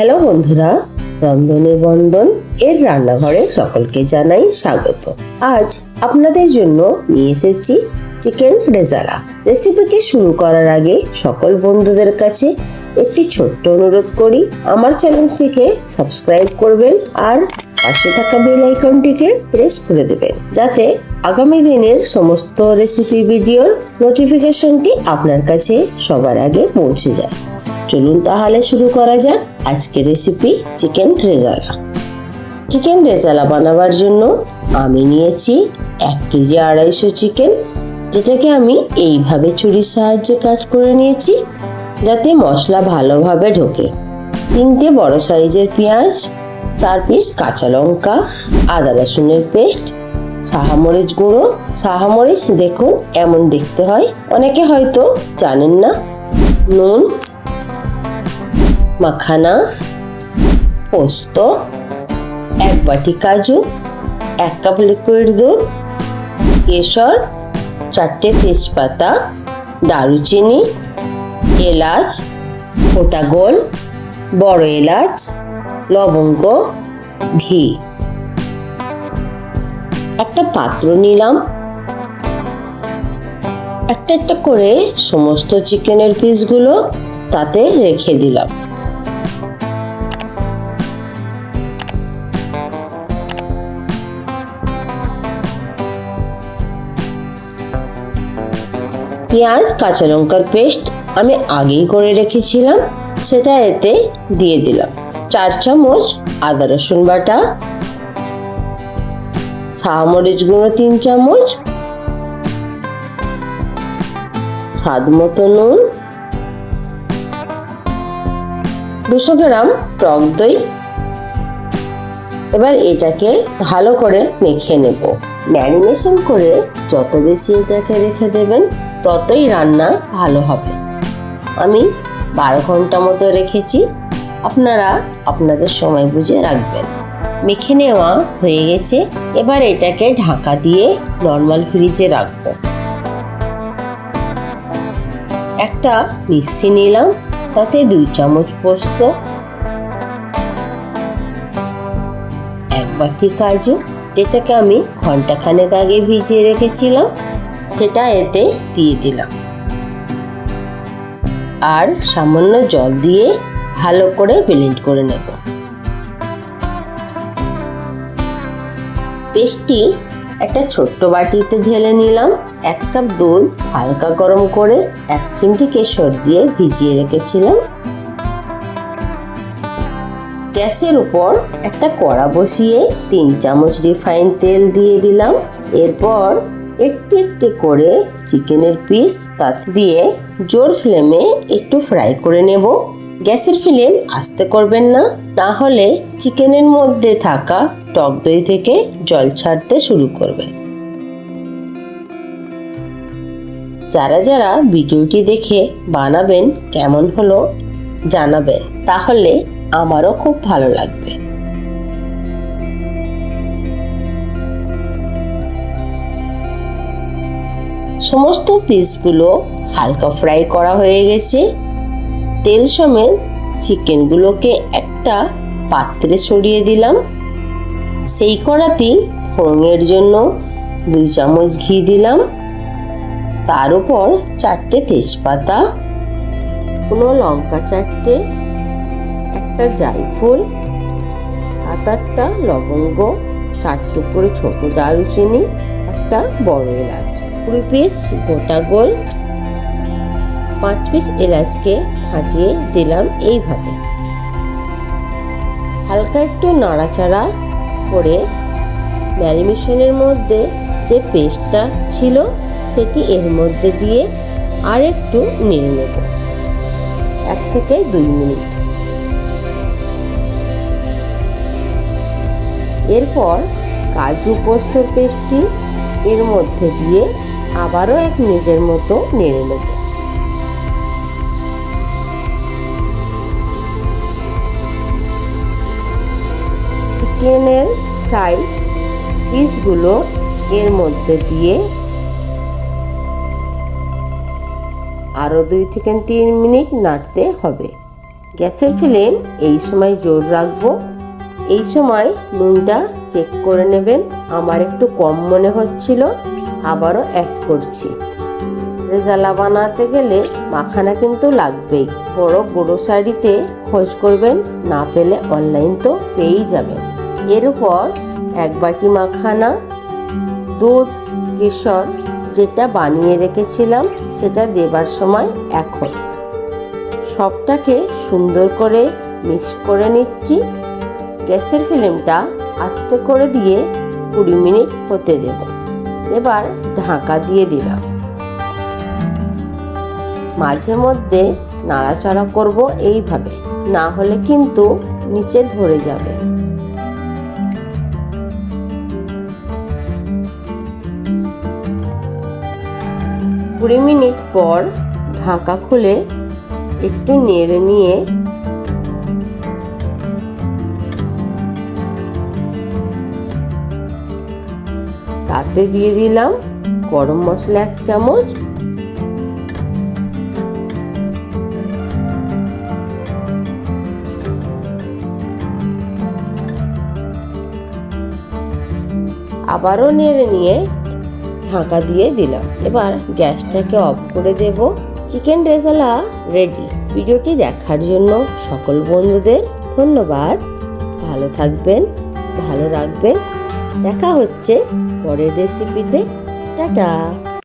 Hello বন্ধুরা, রন্ধনে বন্দন এর রান্নাঘরে সকলকে জানাই স্বাগত। আজ আপনাদের জন্য নিয়ে এসেছি চিকেন রেজালা। রেসিপিটি শুরু করার আগে সকল বন্ধুদের কাছে একটি ছোট্ট অনুরোধ করি, আমার চ্যানেলটিকে সাবস্ক্রাইব করবেন আর পাশে থাকা বেল আইকনটিকে প্রেস করে দেবেন, যাতে আগামী দিনের সমস্ত রেসিপি ভিডিওর নোটিফিকেশনটি আপনার কাছে সবার আগে পৌঁছে যায়। চলুন তাহলে শুরু করা যাক আজকের recipe chicken rezala. Chicken rezala বানাবার জন্য আমি নিয়েছি এক কেজি আড়াইশো চিকেন যেটাকে আমি এইভাবে ছুরির সাহায্যে কাট করে নিয়েছি যাতে মশলা ভালোভাবে ঢোকে। তিনটে বড় সাইজের পেঁয়াজ, চার পিস কাঁচা লঙ্কা, আদা রসুনের পেস্ট, সাহামরিচ গুঁড়ো। সাহামরিচ দেখুন এমন দেখতে হয়, অনেকে হয়তো জানেন না। নুন মাখানা, পোস্ত, এক বাটি কাজু, এক কাপ লিকুইড দুধ, কেশর, চারটে তেজপাতা, দারুচিনি, এলাচ, গোটা গোল, বড় এলাচ, লবঙ্গ, ঘি। একটা পাত্র নিলাম। একটা একটা করে সমস্ত চিকেনের পিসগুলো তাতে রেখে দিলাম। পেঁয়াজ কাঁচা লঙ্কার পেস্ট আমি আগেই করে রেখেছিলাম, সেটা এতে দিয়ে দিলাম। চার চামচ আদা রসুন বাটা মরিচ গুঁড়ো তিন চামচ, স্বাদ মতো নুন, দুশো গ্রাম টক দই। এবার এটাকে ভালো করে মেখে নেব। ম্যারিনেশন করে যত বেশি এটাকে রেখে দেবেন ততই রান্না ভালো হবে। আমি বারো ঘণ্টা মতো রেখেছি। আপনারা আপনাদের সময় বুঝে রাখবেন। মেখে নেওয়া হয়ে গেছে। এবার এটাকে ঢাকা দিয়ে নর্মাল ফ্রিজে রাখব। একটা মিক্সি নিলাম। তাতে দুই চামচ পোস্ত, এক বাটি কাজু, যেটাকে আমি ঘন্টাখানেক আগে ভিজিয়ে রেখেছিলাম। সেটা এতে দিয়ে দিলাম। আর সামান্য জল দিয়ে ভালো করে ব্লেন্ড করে নেব। পেস্টটি একটা ছোট্ট বাটিতে ঢেলে নিলাম। এক কাপ দুধ হালকা গরম করে এক চিমটি কেশর দিয়ে ভিজিয়ে রেখেছিলাম। গ্যাসের উপর একটা কড়া বসিয়ে তিন চামচ রিফাইন তেল দিয়ে দিলাম। এরপর একটি একটি করে চিকেনের পিস তা দিয়ে জোর ফ্লেমে একটু ফ্রাই করে নেব। গ্যাসের ফ্লেম আস্তে করবেন না না হলে চিকেনের মধ্যে থাকা টক দই থেকে জল ছাড়তে শুরু করবে। যারা যারা ভিডিওটি দেখে বানাবেন কেমন হলো জানাবেন, তাহলে আমারও খুব ভালো লাগবে। সমস্ত পিসগুলো হালকা ফ্রাই করা হয়ে গেছে। তেল সমেত চিকেনগুলোকে একটা পাত্রে সরিয়ে দিলাম। সেই কড়াতেই ফোড়নের জন্য দুই চামচ ঘি দিলাম। তার উপর চারটে তেজপাতা, কোনো লঙ্কা চারটে, একটা জায়ফল, সাত আটটা লবঙ্গ, চার টুকরো ছোট দারুচিনি, একটা বড় এলাচ। কুড়ি পিস গোটা গোল। পাঁচ পিস এলাচকে ফাটিয়ে দিলাম এইভাবে। হালকা একটু নাড়াচাড়া করে ম্যারিনেশনের মধ্যে যে পেস্টটা ছিল, সেটি এর মধ্যে দিয়ে আর একটু নেড়ে নেব। এক থেকে দুই মিনিট। এরপর কাজু পোস্তর পেস্টটি এর মধ্যে দিয়ে আবারও এক মিনিটের মতো নেড়ে নেব। চিকেনের ফ্রাই পিসগুলো এর মধ্যে দিয়ে আরও দুই থেকে তিন মিনিট নাড়তে হবে। গ্যাসের ফ্লেম এই সময় জোর রাখব। এই সময় নুনটা চেক করে নেবেন। আমার একটু কম মনে হচ্ছিল। আবারও অ্যাড করছি। রেজালা বানাতে গেলে মাখানা কিন্তু লাগবেই। বড় গ্রোসারিতে খোঁজ করবেন, না পেলে অনলাইন তো পেয়েই যাবেন। এর উপর এক বাটি মাখানা, দুধ, কেশর যেটা বানিয়ে রেখেছিলাম, সেটা দেবার সময় এখন। সবটাকে সুন্দর করে মিক্স করে নিচ্ছি। গ্যাসের ফ্লেমটা আস্তে করে দিয়ে কুড়ি মিনিট হতে দেব। এবার ঢাকা দিয়ে দিলাম। মাঝে মধ্যে নাড়াচাড়া করব এইভাবে, না হলে কিন্তু নিচে ধরে যাবে। কুড়ি মিনিট পর ঢাকা খুলে একটু নেড়ে নিয়ে তাতে দিয়ে দিলাম গরম মশলা এক চামচ। আবারও নেড়ে নিয়ে ঢাকা দিয়ে দিলাম। এবার গ্যাসটাকে অফ করে দেব। Chicken rezala ready. ভিডিওটি দেখার জন্য সকল বন্ধুদের ধন্যবাদ। ভালো থাকবেন, ভালো রাখবেন। দেখা হচ্ছে পরের রেসিপিতে টাটা!